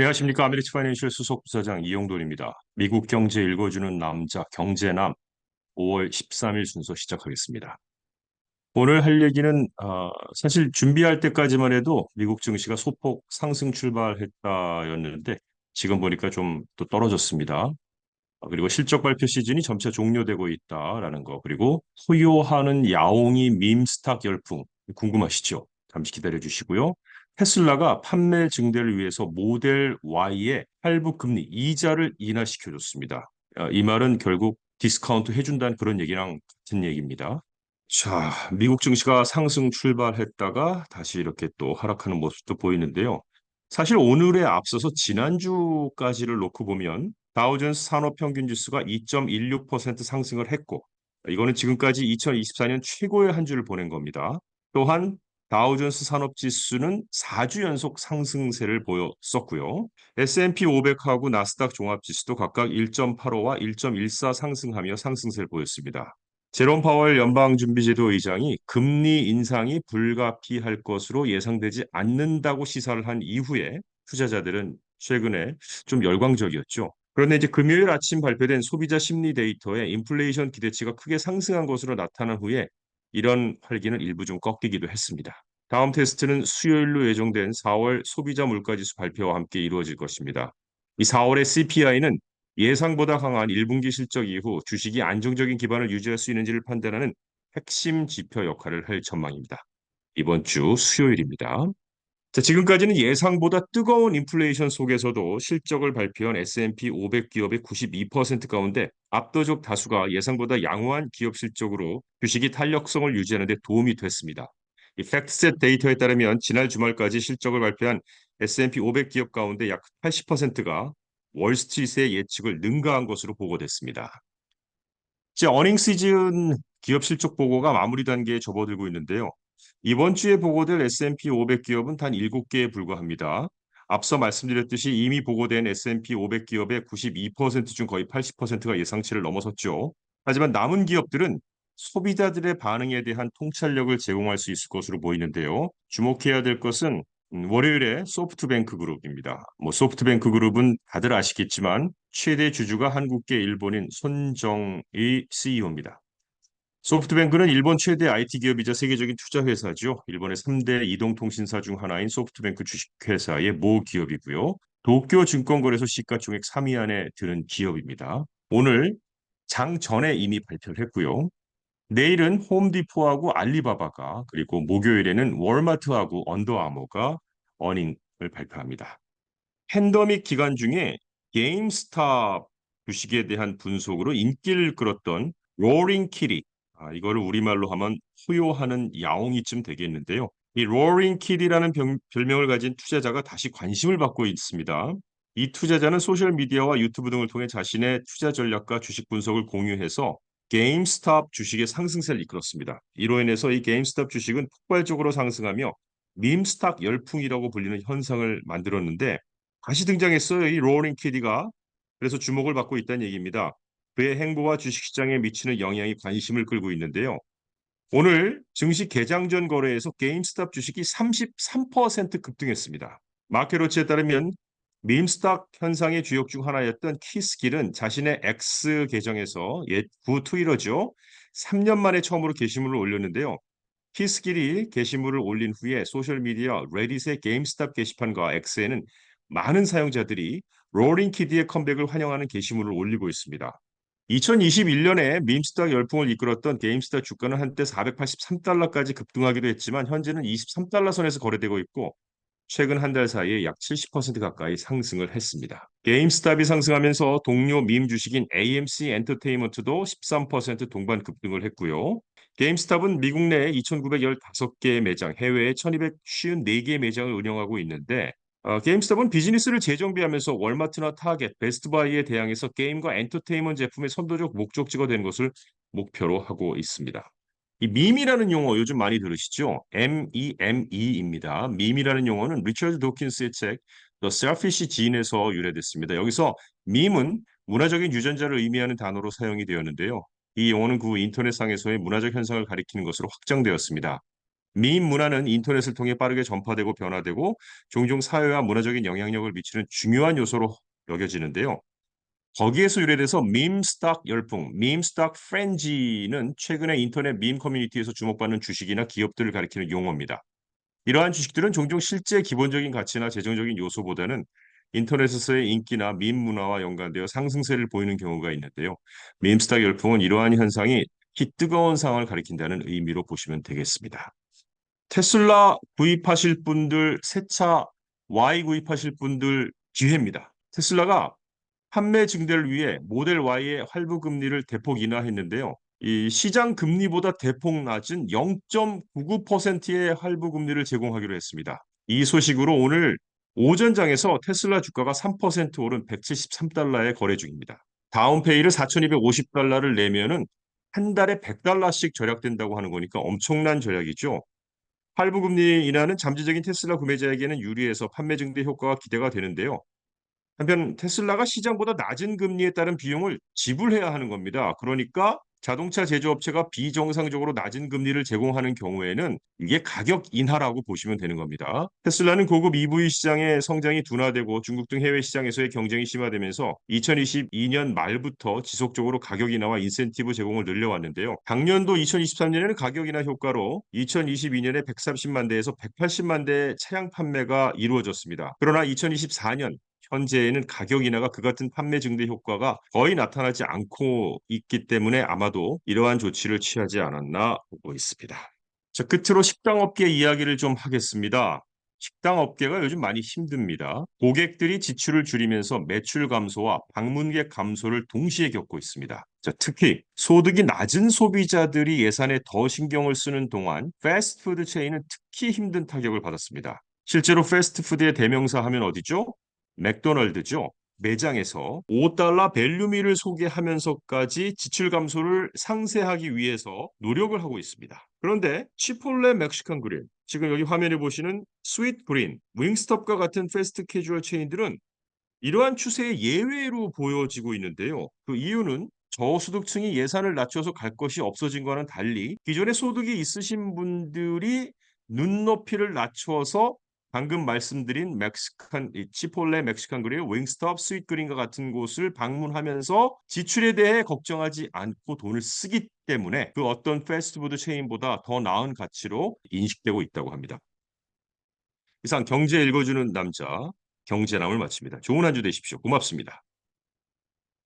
안녕하십니까. 아메리츠 파이낸셜 수석 부사장 이용돈입니다. 미국 경제 읽어주는 남자 경제남 5월 13일 순서 시작하겠습니다. 오늘 할 얘기는 어, 사실 준비할 때까지만 해도 미국 증시가 소폭 상승 출발했다였는데 지금 보니까 좀 또 떨어졌습니다. 어, 그리고 실적 발표 시즌이 점차 종료되고 있다라는 거 그리고 소요하는 야옹이 밈 스탁 열풍 궁금하시죠? 잠시 기다려 주시고요. 테슬라가 판매 증대를 위해서 모델 Y의 할부 금리 이자를 인하시켜줬습니다. 아, 이 말은 결국 디스카운트 해준다는 그런 얘기랑 같은 얘기입니다. 자, 미국 증시가 상승 출발했다가 다시 이렇게 또 하락하는 모습도 보이는데요. 사실 오늘에 앞서서 지난주까지를 놓고 보면 다우존스 산업평균 지수가 2.16% 상승을 했고 이거는 지금까지 2024년 최고의 한 주를 보낸 겁니다. 또한 다우존스 산업지수는 4주 연속 상승세를 보였었고요. S&P 500하고 나스닥 종합지수도 각각 1.85와 1.14 상승하며 상승세를 보였습니다. 제롬 파월 연방준비제도 의장이 금리 인상이 불가피할 것으로 예상되지 않는다고 시사를 한 이후에 투자자들은 최근에 좀 열광적이었죠. 그런데 이제 금요일 아침 발표된 소비자 심리 데이터에 인플레이션 기대치가 크게 상승한 것으로 나타난 후에 이런 활기는 일부 좀 꺾이기도 했습니다. 다음 테스트는 수요일로 예정된 4월 소비자 물가지수 발표와 함께 이루어질 것입니다. 이 4월의 CPI는 예상보다 강한 1분기 실적 이후 주식이 안정적인 기반을 유지할 수 있는지를 판단하는 핵심 지표 역할을 할 전망입니다. 이번 주 수요일입니다. 자, 지금까지는 예상보다 뜨거운 인플레이션 속에서도 실적을 발표한 S&P 500 기업의 92% 가운데 압도적 다수가 예상보다 양호한 기업 실적으로 주식이 탄력성을 유지하는 데 도움이 됐습니다. 이 팩트셋 데이터에 따르면 지난 주말까지 실적을 발표한 S&P 500 기업 가운데 약 80%가 월스트리트의 예측을 능가한 것으로 보고됐습니다. 이제 어닝 시즌 기업 실적 보고가 마무리 단계에 접어들고 있는데요. 이번 주에 보고될 S&P 500 기업은 단 7개에 불과합니다. 앞서 말씀드렸듯이 이미 보고된 S&P 500 기업의 92%중 거의 80%가 예상치를 넘어섰죠. 하지만 남은 기업들은 소비자들의 반응에 대한 통찰력을 제공할 수 있을 것으로 보이는데요. 주목해야 될 것은 음, 월요일에 소프트뱅크 그룹입니다. 뭐 소프트뱅크 그룹은 다들 아시겠지만 최대 주주가 한국계 일본인 손정의 CEO입니다. 소프트뱅크는 일본 최대 IT 기업이자 세계적인 투자 회사죠. 일본의 3대 이동통신사 중 하나인 소프트뱅크 주식회사의 모 기업이고요. 도쿄 증권거래소 시가총액 3위 안에 드는 기업입니다. 오늘 장 전에 이미 발표를 했고요. 내일은 홈디포하고 알리바바가 그리고 목요일에는 월마트하고 언더아머가 어닝을 발표합니다. 팬더믹 기간 중에 게임스탑 주식에 대한 분석으로 인기를 끌었던 로링 키리 아, 이거를 우리말로 하면 후요하는 야옹이쯤 되겠는데요. 이 로링 키디라는 별명을 가진 투자자가 다시 관심을 받고 있습니다. 이 투자자는 소셜 미디어와 유튜브 등을 통해 자신의 투자 전략과 주식 분석을 공유해서 게임스탑 주식의 상승세를 이끌었습니다. 이로 인해서 이 게임스탑 주식은 폭발적으로 상승하며 밈스탁 열풍이라고 불리는 현상을 만들었는데 다시 등장했어요. 이 로링 키디가. 그래서 주목을 받고 있다는 얘기입니다. 그의 행보와 주식시장에 미치는 영향이 관심을 끌고 있는데요. 오늘 증시 개장 전 거래에서 게임스탑 주식이 33% 급등했습니다. 마케로치에 따르면 밈스탁 현상의 주역 중 하나였던 키스길은 자신의 X 계정에서 옛구 트위터죠. 3년 만에 처음으로 게시물을 올렸는데요. 키스길이 게시물을 올린 후에 소셜미디어 레딧의 게임스탑 게시판과 X에는 많은 사용자들이 로링 키드의 컴백을 환영하는 게시물을 올리고 있습니다. 2021년에 밈스타 열풍을 이끌었던 게임스타 주가는 한때 483달러까지 급등하기도 했지만 현재는 23달러 선에서 거래되고 있고 최근 한 달 사이에 약 70% 가까이 상승을 했습니다. 게임스탑이 상승하면서 동료 밈 주식인 AMC 엔터테인먼트도 13% 동반 급등을 했고요. 게임스탑은 미국 내에 2,915개의 매장, 해외에 1,254개의 매장을 운영하고 있는데 어, 게임스톱은 비즈니스를 재정비하면서 월마트나 타겟, 베스트바이에 대항해서 게임과 엔터테인먼트 제품의 선도적 목적지가 되는 것을 목표로 하고 있습니다. 이 밈이라는 용어 요즘 많이 들으시죠? M-E-M-E입니다. 밈이라는 용어는 리처드 도킨스의 책 The Selfish Gene에서 유래됐습니다. 여기서 밈은 문화적인 유전자를 의미하는 단어로 사용이 되었는데요. 이 용어는 그 인터넷상에서의 문화적 현상을 가리키는 것으로 확장되었습니다. 밈 문화는 인터넷을 통해 빠르게 전파되고 변화되고 종종 사회와 문화적인 영향력을 미치는 중요한 요소로 여겨지는데요. 거기에서 유래돼서 밈스탁 열풍, 밈스탁 프렌지는 최근에 인터넷 밈 커뮤니티에서 주목받는 주식이나 기업들을 가리키는 용어입니다. 이러한 주식들은 종종 실제 기본적인 가치나 재정적인 요소보다는 인터넷에서의 인기나 밈 문화와 연관되어 상승세를 보이는 경우가 있는데요. 밈스탁 열풍은 이러한 현상이 히 뜨거운 상황을 가리킨다는 의미로 보시면 되겠습니다. 테슬라 구입하실 분들, 새 차 Y 구입하실 분들 기회입니다. 테슬라가 판매 증대를 위해 모델 Y의 할부 금리를 대폭 인하했는데요. 이 시장 금리보다 대폭 낮은 0.99%의 할부 금리를 제공하기로 했습니다. 이 소식으로 오늘 오전장에서 테슬라 주가가 3% 오른 173달러에 거래 중입니다. 다운페이를 4,250달러를 내면은 한 달에 100달러씩 절약된다고 하는 거니까 엄청난 절약이죠. 할부 금리 인하는 잠재적인 테슬라 구매자에게는 유리해서 판매 증대 효과가 기대가 되는데요. 한편 테슬라가 시장보다 낮은 금리에 따른 비용을 지불해야 하는 겁니다. 그러니까 자동차 제조업체가 비정상적으로 낮은 금리를 제공하는 경우에는 이게 가격 인하라고 보시면 되는 겁니다. 테슬라는 고급 EV 시장의 성장이 둔화되고 중국 등 해외 시장에서의 경쟁이 심화되면서 2022년 말부터 지속적으로 가격 인하와 인센티브 제공을 늘려왔는데요. 작년도 2023년에는 가격 인하 효과로 2022년에 130만 대에서 180만 대 차량 판매가 이루어졌습니다. 그러나 2024년 현재에는 가격 인하가 그 같은 판매 증대 효과가 거의 나타나지 않고 있기 때문에 아마도 이러한 조치를 취하지 않았나 보고 있습니다. 자, 끝으로 식당 업계 이야기를 좀 하겠습니다. 식당 업계가 요즘 많이 힘듭니다. 고객들이 지출을 줄이면서 매출 감소와 방문객 감소를 동시에 겪고 있습니다. 자, 특히 소득이 낮은 소비자들이 예산에 더 신경을 쓰는 동안 패스트푸드 체인은 특히 힘든 타격을 받았습니다. 실제로 패스트푸드의 대명사 하면 어디죠? 맥도널드죠. 매장에서 5달러 밸류미를 소개하면서까지 지출 감소를 상쇄하기 위해서 노력을 하고 있습니다. 그런데 치폴레 멕시칸 그릴, 지금 여기 화면에 보시는 스윗 그린, 윙스톱과 같은 패스트 캐주얼 체인들은 이러한 추세의 예외로 보여지고 있는데요. 그 이유는 저소득층이 예산을 낮춰서 갈 것이 없어진 것과는 달리 기존에 소득이 있으신 분들이 눈높이를 낮춰서 방금 말씀드린 멕시칸 치폴레 멕시칸 그릴, 윙스톱, 스윗 그린과 같은 곳을 방문하면서 지출에 대해 걱정하지 않고 돈을 쓰기 때문에 그 어떤 패스트푸드 체인보다 더 나은 가치로 인식되고 있다고 합니다. 이상 경제 읽어주는 남자 경제남을 마칩니다. 좋은 한 주 되십시오. 고맙습니다.